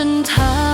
深潭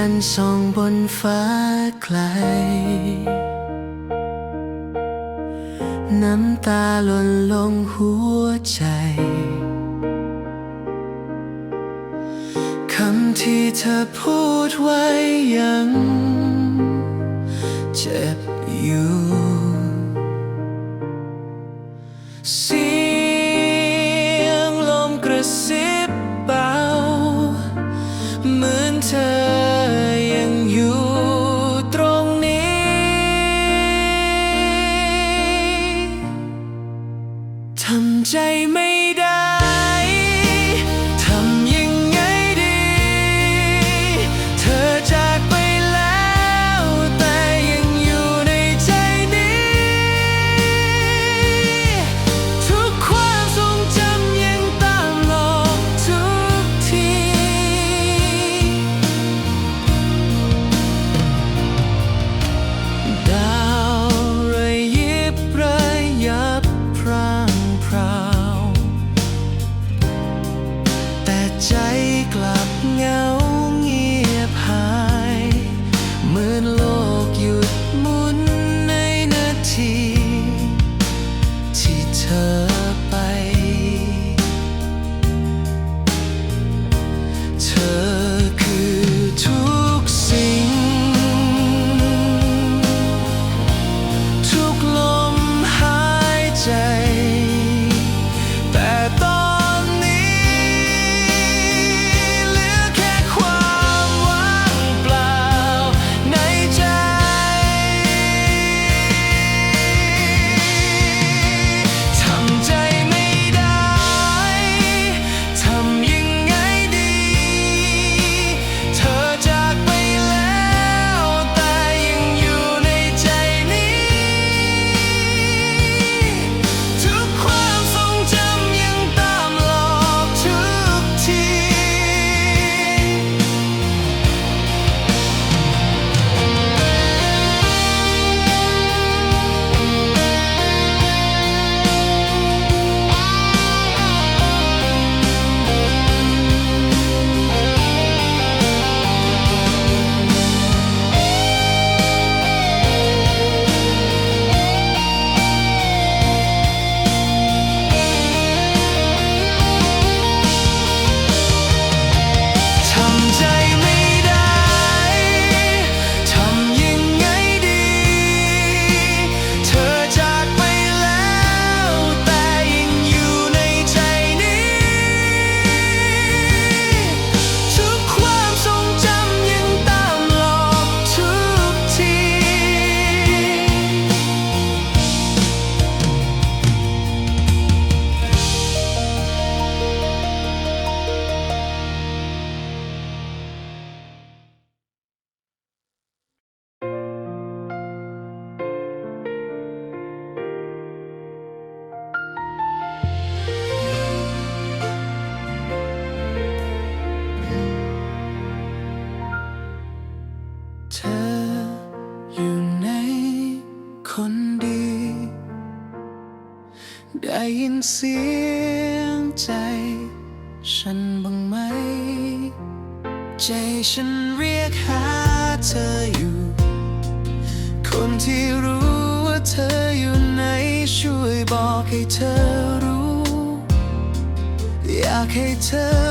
จันส่องบนฟ้าไกล น้ำตาล่นลงหัวใจคำที่เธอพูดไว้ยัง เจ็บอยู่ เสียงใจ ฉันบ้างไหม ใจฉันเรียกหาเธออยู่ คนที่รู้ว่าเธออยู่ไหน ช่วยบอกให้เธอรู้ อยากให้เธอ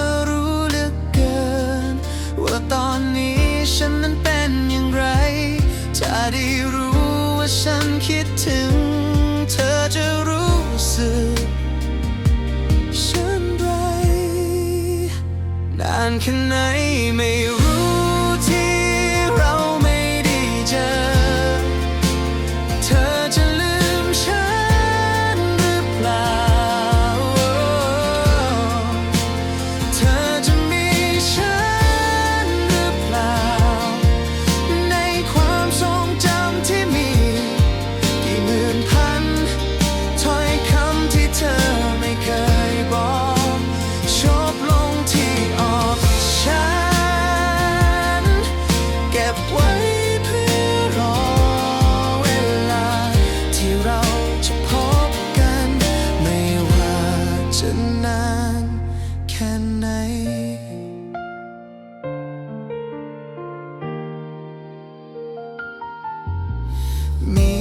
มี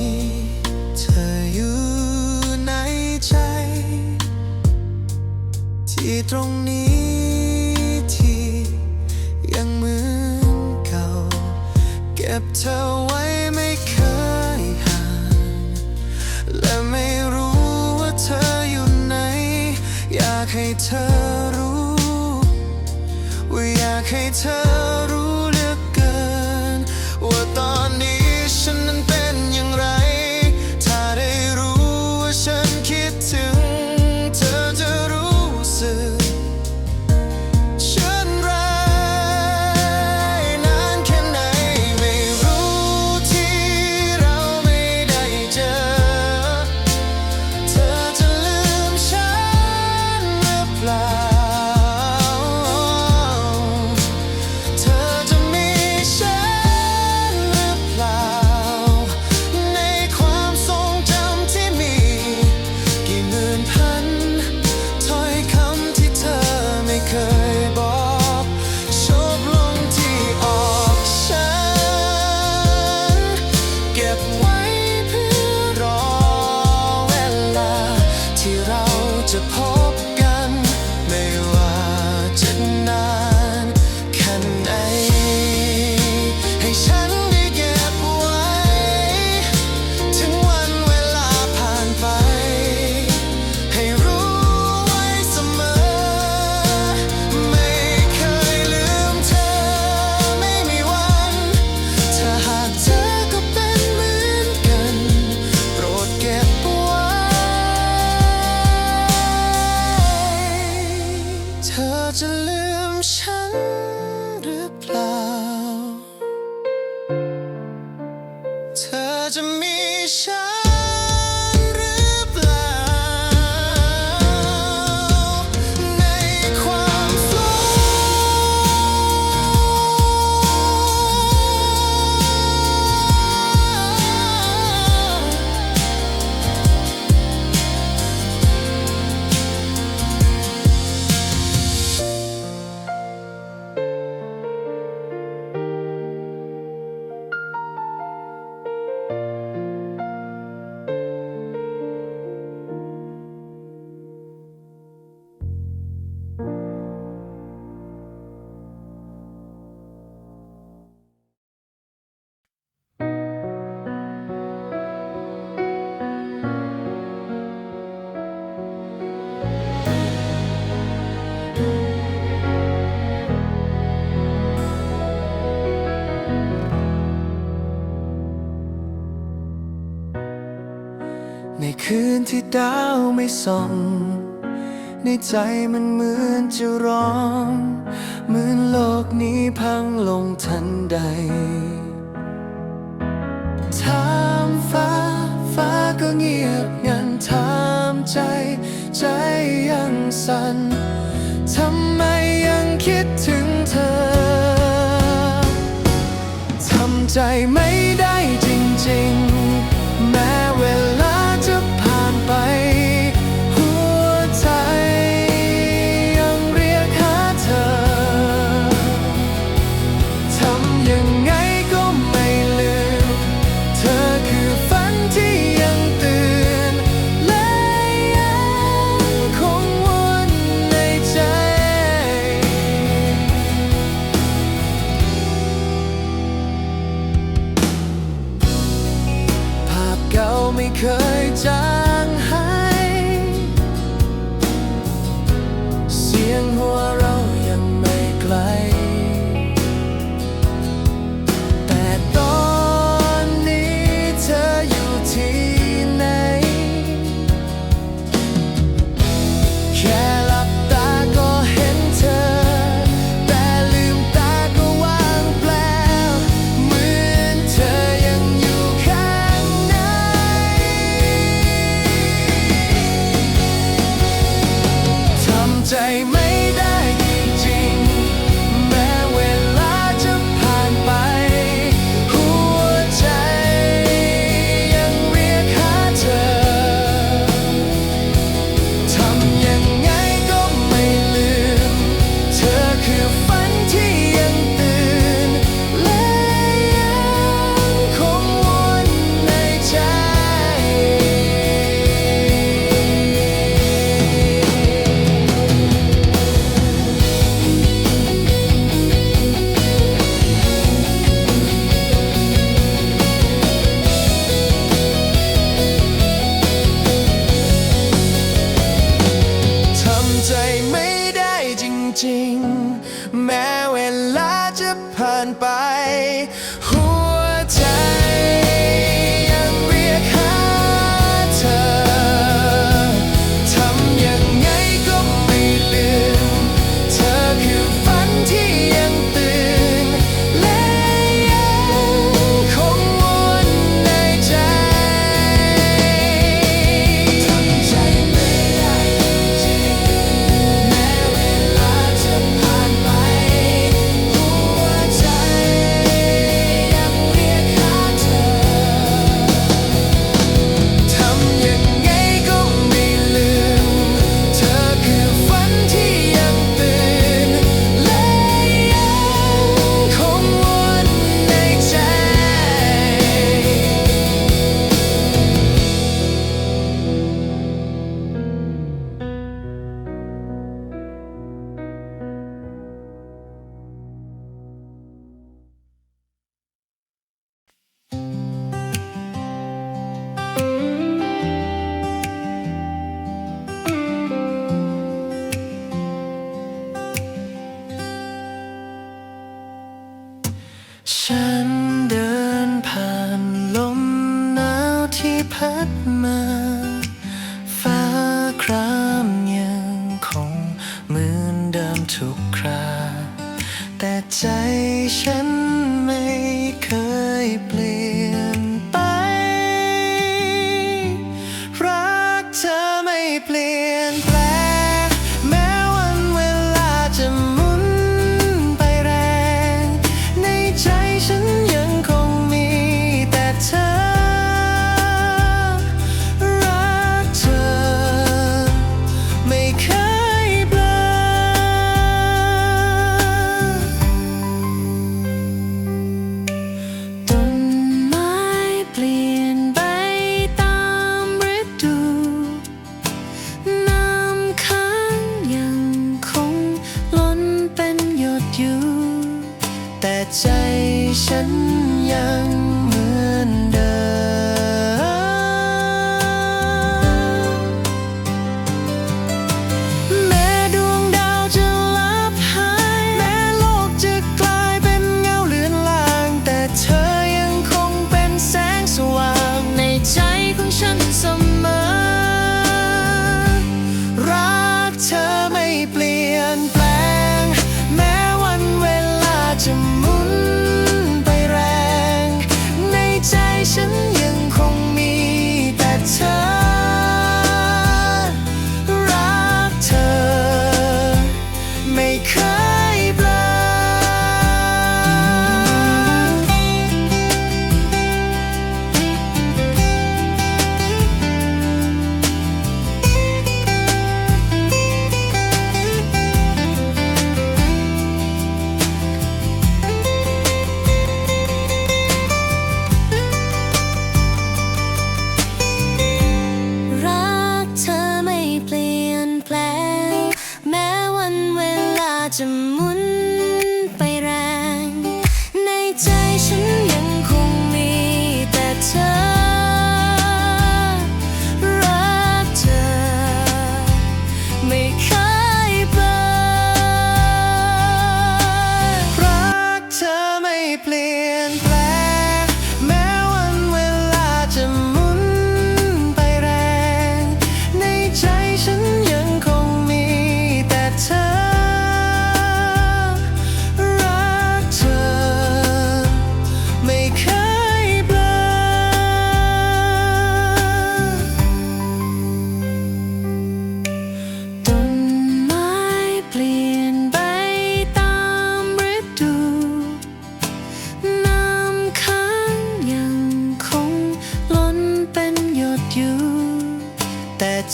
เธออยู่ในใจ ที่ตรงนี้ที่ยังเหมือนเก่า เก็บเธอ ที่ดาวไม่ส่อง ในใจมันเหมือนจะร้อง เหมือนโลกนี้พังลงทันใดถามฟ้าฟ้าก็เงียบงันถามใจ ใจยังสั่นทำไมยังคิดถึงเธอ ทำใจไม่ได้จริงๆ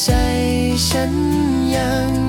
ใจฉันยัง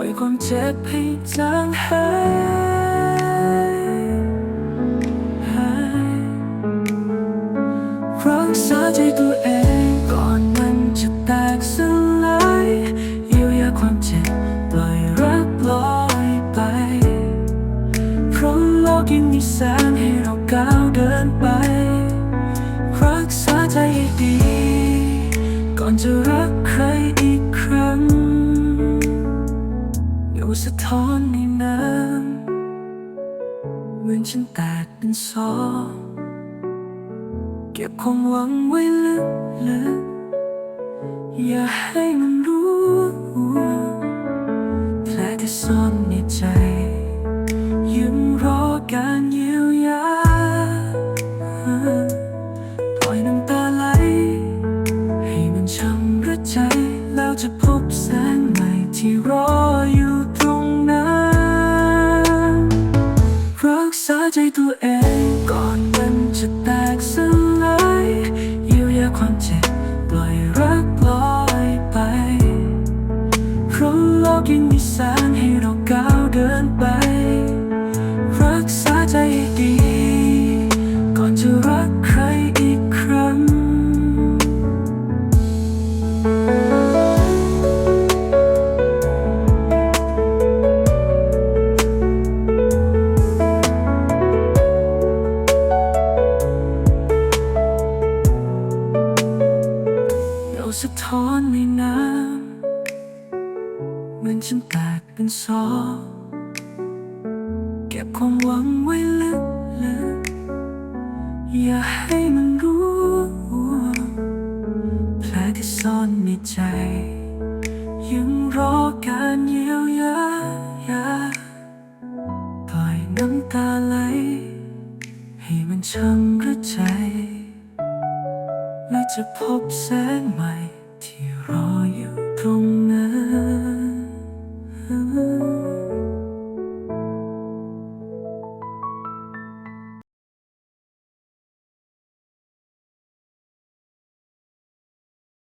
ล่อยความเจ็บให้จางหาย สอ เก็บความหวังไว้ลึกลึกอย่าให้มันรู้แผลที่ซ่อนในใจ ยิ้มรอกัน สะท้อนในน้ำเหมือนฉันแตกเป็นสองเก็บความหวัง